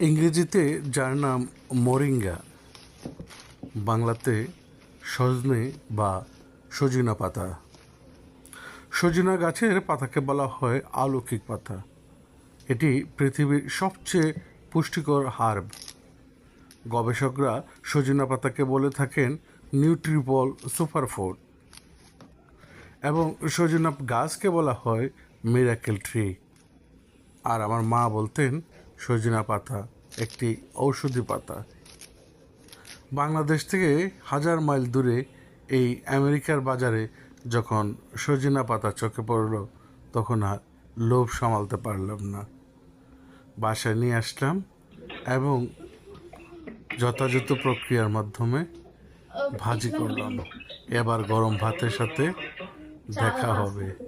ইংরেজিতে যার নাম মোরিঙ্গা, বাংলাতে সজনে বা সজিনা পাতা। সজিনা গাছের পাতাকে বলা হয় আলৌকিক পাতা। এটি পৃথিবীর সবচেয়ে পুষ্টিকর হার্ব। গবেষকরা সজিনা পাতাকে বলে থাকেন নিউট্রিপল সুপারফুড এবং সজিনা গাছকে বলা হয় মিরাকেল ট্রি। আর আমার মা বলতেন সজিনা পাতা, একটি ঔষধি পাতা। বাংলাদেশ থেকে হাজার মাইল দূরে এই আমেরিকার বাজারে যখন সজিনা পাতা চোখে পড়ল, তখন আর লোভ সামালতে পারলাম না। বাসায় নিয়ে আসলাম এবং যথাযথ প্রক্রিয়ার মাধ্যমে ভাজি করলাম। এবার গরম ভাতের সাথে দেখা হবে।